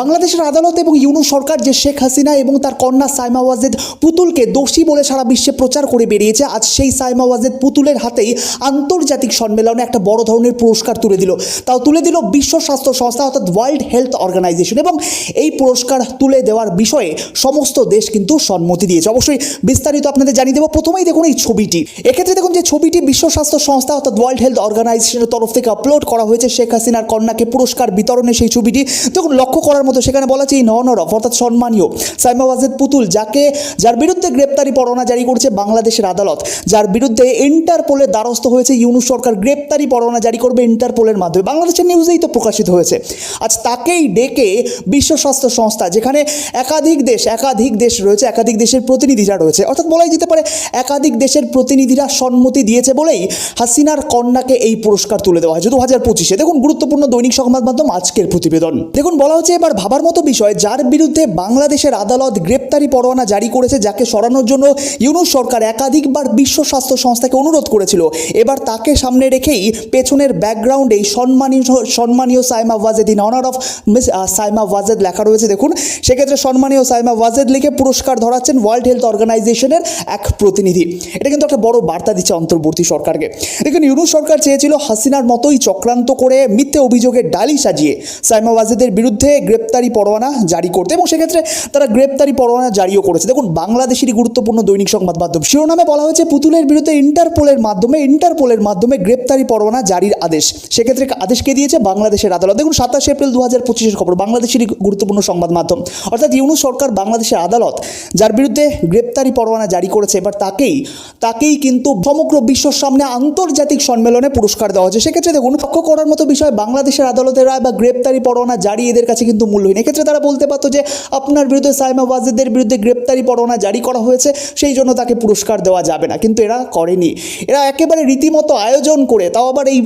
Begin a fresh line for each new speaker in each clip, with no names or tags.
বাংলাদেশের আদালত এবং ইউনু সরকার যে শেখ হাসিনা এবং তার কন্যা সাইমা ওয়াজেদ পুতুলকে দোষী বলে সারা বিশ্বে প্রচার করে বেরিয়েছে, আজ সেই সাইমা ওয়াজেদ পুতুলের হাতেই আন্তর্জাতিক সম্মেলনে একটা বড় ধরনের পুরস্কার তুলে দিল। তাও তুলে দিল বিশ্ব স্বাস্থ্য সংস্থা অর্থাৎ ওয়ার্ল্ড হেলথ অর্গানাইজেশন এবং এই পুরস্কার তুলে দেওয়ার বিষয়ে সমস্ত দেশ কিন্তু সম্মতি দিয়েছে। অবশ্যই বিস্তারিত আপনাদের জানিয়ে দেবো। প্রথমেই দেখুন এই ছবিটি। এক্ষেত্রে দেখুন যে ছবিটি বিশ্ব স্বাস্থ্য সংস্থা অর্থাৎ ওয়ার্ল্ড হেলথ অর্গানাইজেশনের তরফ থেকে আপলোড করা হয়েছে শেখ হাসিনার কন্যাকে পুরস্কার বিতরণে সেই ছবিটি। দেখুন, লক্ষ্য করার মতো সেখানে বলা আছে, এই ননরফ অর্থাৎ সম্মানীয়। সাইমা ওয়াজেদ পুতুল, যাকে, যার বিরুদ্ধে গ্রেপ্তারি পরোয়ানা জারি করছে বাংলাদেশের আদালত, যার বিরুদ্ধে ইন্টারপোলের দ্বারস্থ হয়েছে ইউনুস সরকার। গ্রেপ্তারি পরোয়ানা জারি করবে ইন্টারপোলের মাধ্যমে। বাংলাদেশের নিউজেই তো প্রকাশিত হয়েছে। আজ তাকেই ডেকে বিশ্ব স্বাস্থ্য সংস্থা, যেখানে একাধিক দেশ একাধিক দেশ রয়েছে, একাধিক দেশের প্রতিনিধিরা রয়েছে। অর্থাৎ বলাই যেতে পারে, একাধিক দেশের প্রতিনিধিরা সম্মতি দিয়েছে বলেই হাসিনার কন্যাকে এই পুরস্কার তুলে দেওয়া হয় দু হাজার পঁচিশে। দেখুন, গুরুত্বপূর্ণ দৈনিক সংবাদ মাধ্যম, আজকের প্রতিবেদন। দেখুন, বলা হচ্ছে এবার ভাবার মতো বিষয়, যার বিরুদ্ধে বাংলাদেশের আদালত গ্রেপ্তারি পরোয়ানা জারি করেছে, যাকে সরানোর জন্য ইউনুস সরকার একাধিকবার বিশ্ব স্বাস্থ্য সংস্থাকে অনুরোধ করেছিল। এবার তাকে সামনে রেখেই পেছনের ব্যাকগ্রাউন্ডেই সম্মানীয় সম্মানীয় Saima Wazed in honour of miss Saima Wazed লেখা রয়েছে, দেখুন। সেক্ষেত্রে সম্মানীয় সাইমা ওয়াজেদ লিখে পুরস্কার ধরাচ্ছেন ওয়ার্ল্ড হেলথ অর্গানাইজেশনের এক প্রতিনিধি। এটা কিন্তু একটা বড় বার্তা দিচ্ছে অন্তর্বর্তী সরকারকে। দেখুন, ইউনুস সরকার চেয়েছিল হাসিনার মতোই চক্রান্ত করে মিথ্যে অভিযোগের ডালি সাজিয়ে। সাইমা ওয়াজেদের বিরুদ্ধে গ্রেপ্তারি পরোয়ানা জারি করতে এবং সেক্ষেত্রে তারা গ্রেপ্তারি পরোয়ানা জারিও করেছে। দেখুন, বাংলাদেশেরই গুরুত্বপূর্ণ দৈনিক সংবাদ মাধ্যম। শিরোনামে বলা হয়েছে, পুতুলের বিরুদ্ধে ইন্টারপোলের মাধ্যমে ইন্টারপোলের মাধ্যমে গ্রেপ্তারি পরোয়ানা জারির আদেশ। সেক্ষেত্রে আদেশ কে দিয়েছে? বাংলাদেশের আদালত। দেখুন, সাতাশে এপ্রিল দু হাজার পঁচিশের খবর, বাংলাদেশেরই গুরুত্বপূর্ণ সংবাদ মাধ্যম। অর্থাৎ ইউনুস সরকার বাংলাদেশের আদালত, যার বিরুদ্ধে গ্রেপ্তারি পরোয়ানা জারি করেছে, এবার তাকেই তাকেই কিন্তু সমগ্র বিশ্বর সামনে আন্তর্জাতিক সম্মেলনে পুরস্কার দেওয়া হচ্ছে সেক্ষেত্রে দেখুন, লক্ষ্য করার মতো বিষয়, বাংলাদেশের আদালতের রায় বা গ্রেপ্তারি পরোয়ানা জারি এদের কাছে কিন্তু মূল্যহীন। এক্ষেত্রে তারা বলতে পারতো যে আপনার বিরুদ্ধে সাইমা ওয়াজেদের বিরুদ্ধে গ্রেপ্তারি পরোয়ানা জারি করা হয়েছে, সেই জন্য তাকে পুরস্কার দেওয়া যাবে না। কিন্তু এরা করেনি। এরা একেবারে রীতিমতো আয়োজন করে, তাও আবার এই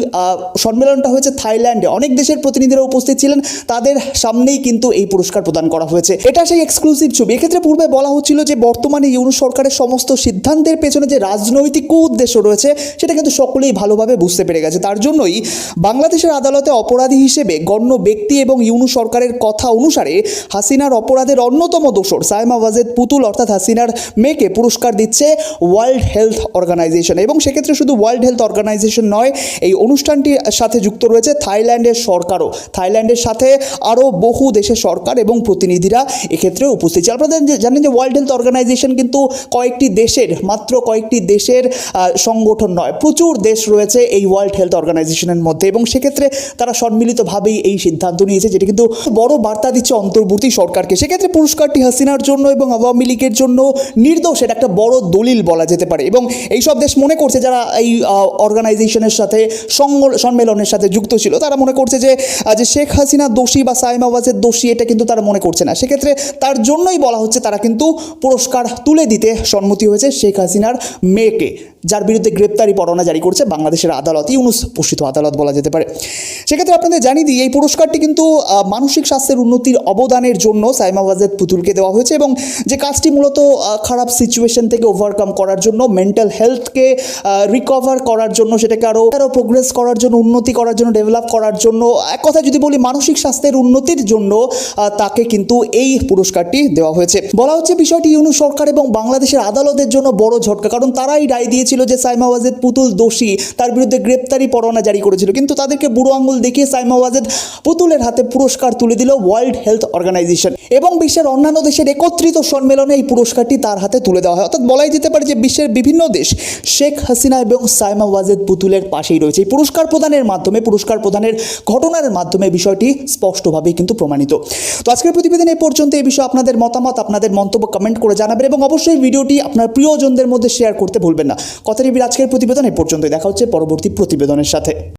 সম্মেলনটা হয়েছে থাইল্যান্ডে। অনেক দেশের প্রতিনিধিরা উপস্থিত ছিলেন, তাদের সামনেই কিন্তু এই পুরস্কার প্রদান করা হয়েছে। এটা সেই এক্সক্লুসিভ ছবি। এক্ষেত্রে পূর্বে বলা হচ্ছিল যে বর্তমানে ইউনুস সরকারের সমস্ত সিদ্ধান্তের পেছনে যে রাজনৈতিক উদ্দেশ্য রয়েছে, সেটা কিন্তু সকলেই ভালোভাবে বুঝতে পেরে গেছে। তার জন্যই বাংলাদেশের আদালতে অপরাধী হিসেবে গণ্য ব্যক্তি এবং ইউনুস সরকারের কথা অনুসারে হাসিনার অপরাধের অন্যতম দোষর সায়মা ওয়াজেদ পুতুল অর্থাৎ হাসিনার মেয়েকে পুরস্কার দিচ্ছে ওয়ার্ল্ড হেলথ অর্গানাইজেশন এবং সেক্ষেত্রে শুধু ওয়ার্ল্ড হেলথ অর্গানাইজেশন নয়, এই অনুষ্ঠানটির সাথে যুক্ত রয়েছে থাইল্যান্ডের সরকারও। থাইল্যান্ডের সাথে আরও বহু দেশের সরকার এবং প্রতিনিধিরা এক্ষেত্রে উপস্থিত ছিল আপনারা যে- জানেন যে ওয়ার্ল্ড হেলথ অর্গানাইজেশন কিন্তু কয়েকটি দেশের, মাত্র কয়েকটি দেশের সংগঠন নয়, প্রচুর দেশ রয়েছে এই ওয়ার্ল্ড হেলথ অর্গানাইজেশনের মধ্যে এবং সেক্ষেত্রে তারা সম্মিলিতভাবেই এই সিদ্ধান্ত নিয়েছে, যেটি কিন্তু বড় বার্তা দিচ্ছে অন্তর্বর্তী সরকারকে। সেক্ষেত্রে পুরস্কারটি হাসিনার জন্য এবং আওয়ামী লীগের জন্য নির্দোষের একটা বড় দলিল বলা যেতে পারে। এবং এইসব দেশ মনে করছে যারা এই অর্গানাইজেশনের সাথে সম্মেলনের সাথে যুক্ত ছিল, তারা মনে করছে যে যে শেখ হাসিনা দোষী বা সাইমা ওয়াজেদ দোষী, এটা কিন্তু তারা মনে করছে না। সেক্ষেত্রে তার জন্যই বলা হচ্ছে তারা কিন্তু পুরস্কার তুলে দিতে সম্মতি হয়েছে শেখ হাসিনার মেয়েকে। যার বিরুদ্ধে গ্রেপ্তারি পরোয়ানা জারি করছে বাংলাদেশের আদালত, ইউনুস পোষিত আদালত বলা যেতে পারে। সেক্ষেত্রে আপনাদের জানিয়ে দিই, এই পুরস্কারটি কিন্তু মানসিক স্বাস্থ্যের উন্নতির অবদানের জন্য সাইমা ওয়াজেদ পুতুলকে দেওয়া হয়েছে এবং যে কাজটি মূলত খারাপ সিচুয়েশন থেকে ওভারকাম করার জন্য মেন্টাল হেলথকে রিকভার করার জন্য, সেটাকে আরও আরও প্রোগ্রেস করার জন্য, উন্নতি করার জন্য ডেভেলপ করার জন্য, এক কথা যদি বলি মানসিক স্বাস্থ্যের উন্নতির জন্য তাকে কিন্তু এই পুরস্কারটি দেওয়া হয়েছে। বলা হচ্ছে বিষয়টি ইউনু সরকার এবং বাংলাদেশের আদালতের জন্য বড় ঝটকা, কারণ তারাই রায় দিয়েছিল যে সাইমা ওয়াজেদ পুতুল দোষী। তার বিরুদ্ধে গ্রেপ্তারি পরোয়ানা জারি করেছিল। কিন্তু তাদেরকে বুড়ো আঙ্গুল দেখিয়ে সাইমা ওয়াজেদ পুতুলের হাতে পুরস্কার তুলে দিল ওয়ার্ল্ড হেলথ অর্গানাইজেশন। এবং বিশ্বের অন্যান্য দেশের একত্রিত সম্মেলনে এই পুরস্কারটি তার হাতে তুলে দেওয়া হয়। অর্থাৎ বলাই যেতে পারে যে বিশ্বের বিভিন্ন দেশ শেখ হাসিনা এবং সাইমা ওয়াজেদ পুতুলের পাশেই রয়েছে। এই পুরস্কার প্রদানের মাধ্যমে, পুরস্কার প্রদানের ঘটনার মাধ্যমে বিষয়টি স্পষ্টভাবেই কিন্তু প্রমাণিত। তো আজকের প্রতিবেদন এই পর্যন্ত। এই বিষয়ে আপনাদের মতামত, আপনাদের মন্তব্য কমেন্ট করে জানাবেন এবং অবশ্যই ভিডিওটি আপনার প্রিয়জনদের মধ্যে শেয়ার করতে ভুলবেন না। কথা টিভির আজকের প্রতিবেদন এ পর্যন্তই। দেখা হচ্ছে পরবর্তী প্রতিবেদনের সাথে।